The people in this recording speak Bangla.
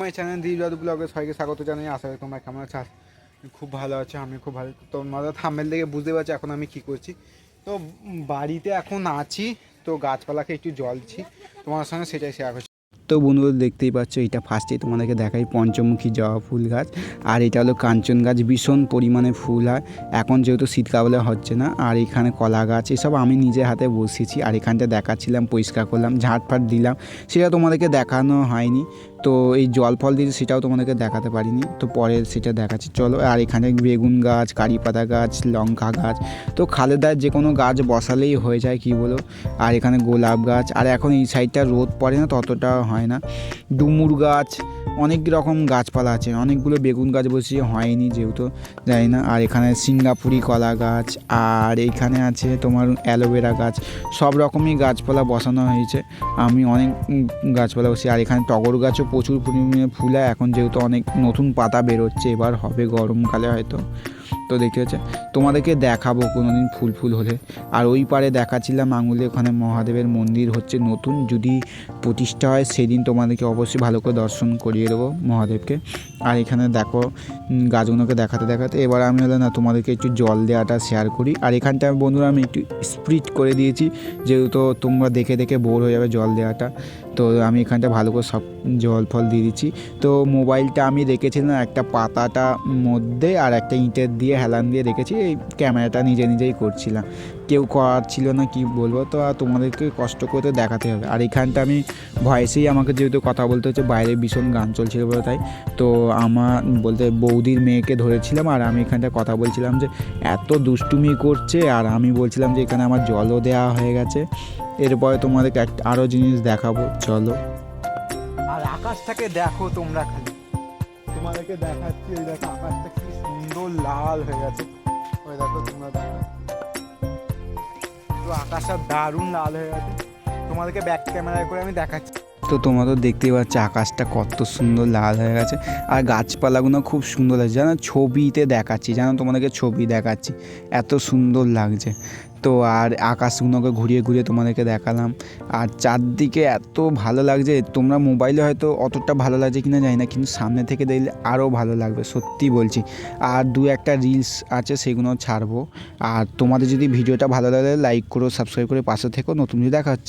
আমার চ্যানেল দিল ব্লগে সবাইকে স্বাগত জানাই। আশা করি তোমরা কেমন আছো? খুব ভালো আছো, আমি খুব ভালো। তোমাদের থামেল দেখে বুঝতে পারছ এখন আমি কি করছি। তো বাড়িতে এখন আছি, তো গাছপালাকে একটু জল দিচ্ছি। তোমার সঙ্গে সেটাই শেয়ার করছি। তো বন্ধুরা, দেখতেই পাচ্ছ, এটা ফার্স্টেই তোমাদেরকে দেখাই পঞ্চমুখী জবা ফুল গাছ। আর এটা হলো কাঞ্চন গাছ, ভীষণ পরিমাণে ফুল হয়। এখন যেহেতু শীতকালে হচ্ছে না, আর এখানে কলা গাছ, এসব আমি নিজে হাতে বসেছি। আর এখানটা দেখাচ্ছিলাম, পরিষ্কার করলাম, ঝাঁট ফাট দিলাম। সেটা তোমাদেরকে দেখানো হয়নি। তো এই জল ফল দিয়েছে সেটাও তোমাদেরকে দেখাতে পারিনি। তো পরে সেটা দেখাচ্ছি। চলো, আর এখানে বেগুন গাছ কারি পাতা গাছ, লঙ্কা গাছ। তো খালেদার যে কোনো গাছ বসালেই হয়ে যায়, কি বলো? আর এখানে গোলাপ গাছ। আর এখন এই সাইডটা রোদ পড়ে না ততটা হয় না। ডুমুর গাছ অনেক রকম গাছপালা আছে, অনেকগুলো বেগুন গাছ বসিয়ে হয়নি যেহেতু, জানি না। আর এখানে সিঙ্গাপুরি কলা গাছ, আর এইখানে আছে তোমার অ্যালোভেরা গাছ, সব রকমই গাছপালা বসানো হয়েছে। আমি অনেক গাছপালা বসি আর এখানে টগর গাছও প্রচুর পরিমাণে ফুল হয়। এখন যেহেতু অনেক নতুন পাতা বেরোচ্ছে, এবার হবে গরমকালে হয়তো। তো দেখতে হচ্ছে তোমাদেরকে দেখাবো কোনো দিন ফুল ফুল হলে। আর ওই পারে দেখাচ্ছিলাম আঙুলে ওখানে মহাদেবের মন্দির হচ্ছে নতুন। যদি প্রতিষ্ঠা হয়, সেদিন তোমাদেরকে অবশ্যই ভালো করে দর্শন করিয়ে দেবো মহাদেবকে। আর এখানে দেখো গাছগুলোকে দেখাতে দেখাতে এবার আমি হলো না তোমাদেরকে একটু জল দেওয়াটা শেয়ার করি। আর এখানটা বন্ধুরা আমি একটু স্প্রিট করে দিয়েছি, যেহেতু তোমরা দেখে দেখে বোর হয়ে যাবে জল দেওয়াটা। তো আমি এখানটা ভালো করে সব জল ফল দিয়ে দিচ্ছি। তো মোবাইলটা আমি রেখেছিলাম একটা পাতাটা মধ্যে আর একটা ইঁটের দিয়ে হেলান দিয়ে রেখেছি, এই ক্যামেরাটা নিজে নিজেই করছিলাম। কেউ করার ছিল না, কি বলব? তো আর তোমাদেরকে কষ্ট করে দেখাতে হবে। আর এখানটা আমি ভয়েসেই আমাকে যেহেতু কথা বলতে হচ্ছে, বাইরে ভীষণ গান চলছিল বলে তাই। তো আমার বলতে বৌদির মেয়েকে ধরেছিলাম আর আমি এখানটা কথা বলছিলাম যে, এত দুষ্টুমি করছে। আর আমি বলছিলাম যে, এখানে আমার জলও দেওয়া হয়ে গেছে। এরপরে তোমাদেরকে একটা আরও জিনিস দেখাবো চলো। আর আকাশটাকে দেখো তোমরা খালি। তোমাদেরকে দেখাচ্ছি ওই দেখো আকাশটা কি সুন্দর লাল হয়ে গেছে। ওই দেখো তোমরা দেখো তো আকাশটা দারুণ লাল হয়ে গেছে। তোমাদেরকে ব্যাক ক্যামেরায় করে আমি দেখাচ্ছি। তো তোমরা তো দেখতেই পাচ্ছ আকাশটা কত সুন্দর লাল হয়ে গেছে। আর গাছপালাগুলো খুব সুন্দর লাগছে। জানো ছবিতে দেখাচ্ছি জানো তোমাদেরকে ছবি দেখাচ্ছি। এত সুন্দর লাগছে। তো আর আকাশগুলোকে ঘুরিয়ে ঘুরিয়ে তোমাদেরকে দেখালাম। আর চারদিকে এত ভালো লাগছে, তোমরা মোবাইলে হয়তো অতটা ভালো লাগছে কিনা জানি না, কিন্তু সামনে থেকে দেখলে আরও ভালো লাগবে, সত্যি বলছি। আর দু একটা রিলস আছে সেগুলো ছাড়বো। আর তোমাদের যদি ভিডিওটা ভালো লাগে লাইক করো সাবস্ক্রাইব করে পাশে থেকো, নতুন যদি দেখা হচ্ছে।